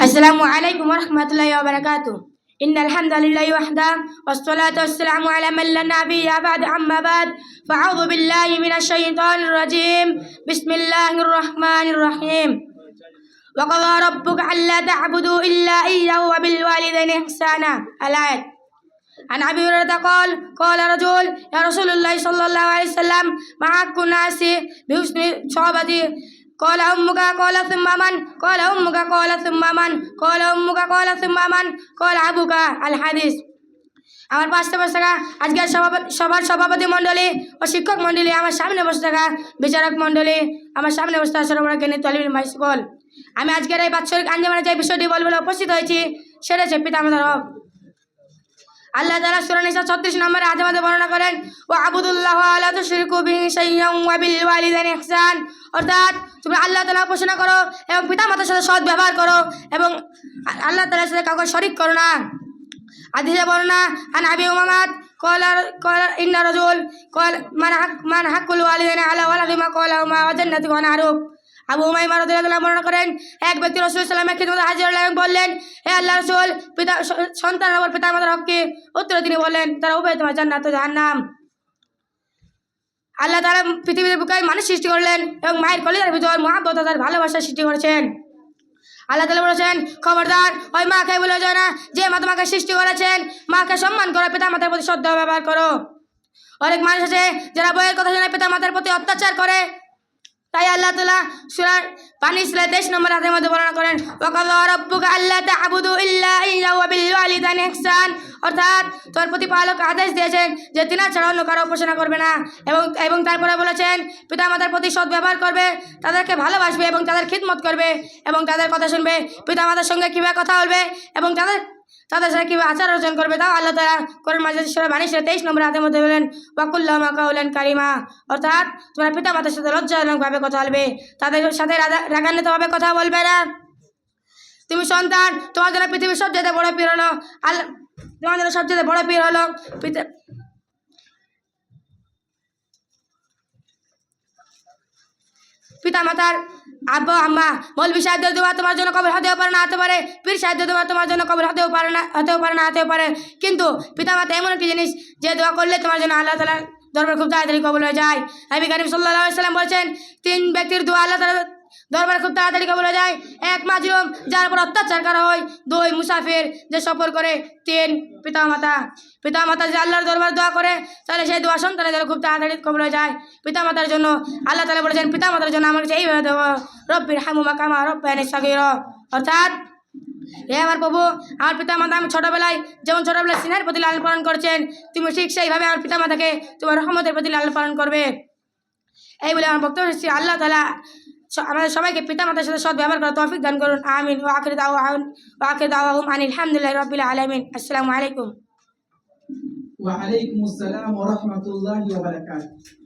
السلام عليكم ورحمة الله وبركاته إن الحمد لله وحده والصلاة والسلام على من لا نبي بعد أما بعد فأعوذ بالله من الشيطان الرجيم بسم الله الرحمن الرحيم وقضى ربك ألا تعبدوا إلا إياه وبالوالدين إحسانا الآية عن أبي هريرة قال قال رجل يا رسول الله صلى الله عليه وسلم حق الناس بحسن صحبتي قال أمك قال ثم من قال أمك قال ثم من قال أمك قال ثم من قال أبوك الحديث আমার পাঁচটা বসে থাকা আজকের সভাপতি সভার সভাপতি মণ্ডলী ও শিক্ষক মণ্ডলী আমার সামনে বসে থাকা বিচারক মণ্ডলী আমার সামনে বসে থাকা সর্বরা জ্ঞানী তলিম ভাই সকল আমি আজকের এই বাৎসরিক আঞ্জমানে যে বিষয়টি বলবো বলে উপস্থিত হয়েছি সেটা হচ্ছে পিতা আমাদের হক আল্লাহ তালা সুরান ইসা ছত্রিশ নম্বরে আজ আমাদের বর্ণনা করেন ও আবুদুল্লাহ আল্লাহ তো শিরকু বিন সাইয়াবিল ইহসান। অর্থাৎ তুমি আল্লাহ তালা উপাসনা করো এবং পিতা মাতার সাথে সৎ ব্যবহার করো এবং আল্লাহ তালার সাথে কাউকে শরিক করো না। আদিজা বর্ণনা, আন আবি উমামাত কলার কলার ইন্না রজুল কল, মান হাক, মান হাকুল ওয়ালিদান আলা ওয়ালাদিমা কলা উমা ওয়াজান্নাতি ওয়ানা আরুফ আবু উমাইমা রাদিয়াল্লাহু বর্ণনা করেন, এক ব্যক্তি রাসূল আলাইহি ওয়াসাল্লামের হাজির এবং বললেন, হে আল্লাহ রাসূল, পিতা সন্তান উপর পিতা মাতার হক কি উত্তরে তিনি বললেন, তারা উভয় তোমার জান্নাত ও জাহান্নাম। আল্লাহ তাআলা পৃথিবীর বুকে মানুষ সৃষ্টি করলেন এবং মায়ের কলিজার ভিতর মহাব্বত তার ভালোবাসা সৃষ্টি করেছেন। আল্লাহ তালা বলেছেন, খবরদার, ওই মাকে বলে যায় না, যে মা তোমাকে সৃষ্টি করেছেন, মাকে সম্মান করো, পিতা মাতার প্রতি শ্রদ্ধা ব্যবহার করো। অনেক মানুষ আছে যারা বইয়ের কথা জানে পিতা মাতার প্রতি অত্যাচার করে তাই আল্লাহ তালা সুরার পানি সুরা তেইশ নম্বর হাতের মধ্যে বর্ণনা করেন আল্লাহ তা'বুদু ইল্লা ইয়্যাহু ওয়া বিল ওয়ালিদাইনি ইহসান। অর্থাৎ তোর প্রতিপালক আদেশ দিয়েছেন যে তিনা ছাড়া অন্য কারও উপাসনা করবে না। এবং এবং তারপরে বলেছেন, পিতা মাতার প্রতি সৎ ব্যবহার করবে, তাদেরকে ভালোবাসবে এবং তাদের খিদমত করবে এবং তাদের কথা শুনবে। পিতা মাতার সঙ্গে কীভাবে কথা বলবে এবং তাদের তাদের সাথে কীভাবে আচার আচরণ করবে, তাও আল্লাহ তালা কোরআন মাঝে সুরা বাণী তেইশ নম্বর হাতের মধ্যে বলেন মাকা হলেন কারিমা অর্থাৎ তোমরা পিতা মাতার সাথে লজ্জাজনকভাবে কথা বলবে, তাদের সাথে রাগা- রাগান্বিতভাবে কথা বলবে না। তুমি সন্তান, তোমার জন্য পৃথিবীর সবচেয়ে বড় পীর হলো আল্লাহ, তোমার জন্য সবচেয়ে বড় পীর হলো পিতা পিতা মাতার আব্বা, আম্মা বলবি সাহায্য দেওয়া তোমার জন্য কবর হতেও পারে না, হতে পারে, পীর সাহায্য দেওয়া তোমার জন্য কবর হতেও পারে না, হতেও পারে না, হতেও পারে। কিন্তু পিতা মাতা এমন একটি জিনিস, যে দোয়া করলে তোমার জন্য আল্লাহ তালা দরবার খুব তাড়াতাড়ি কবল হয়ে যায়। নবী করিম সাল্লাহ সাল্লাম বলছেন, তিন ব্যক্তির দোয়া আল্লাহ তালা দরবার খুব তাড়াতাড়ি কবল যায়। এক মাজলুম যার উপর অত্যাচার করা হয়। দুই মুসাফির যে সফর করে, তিন পিতা মাতা যে আল্লাহর দরবার দোয়া করে, তাহলে সেই দোয়া সন্তানের জন্য খুব তাড়াতাড়ি কবল যায়। পিতা মাতার জন্য, আল্লাহ তালা বলেছেন পিতা মাতার জন্য আমার কাছে এইভাবে দেবো রব্বির হামুমা কামা রব্বানি সাগির। অর্থাৎ, হে আমার প্রভু, আমার পিতা মাতা আমি ছোটবেলায়, যেমন ছোটবেলায় সিনার প্রতি লালন পালন করছেন তুমি ঠিক সেইভাবে আমার পিতা মাতাকে তোমার রহমতের প্রতি লালন পালন করবে। এই বলে আমার বক্তব্য আল্লাহ তালা আমাদের সবাইকে পিতামাতার সাথে সৎ ব্যবহার করা তৌফিক দান করুন। আমিন। ও আখির দাও আখির দাওয়াহুম আনিল হামদুলিল্লাহ রবিল আলমিন। আসসালামু আলাইকুম। ওয়া আলাইকুম আসসালাম ওয়া রাহমাতুল্লাহি ওয়া বারাকাতুহু।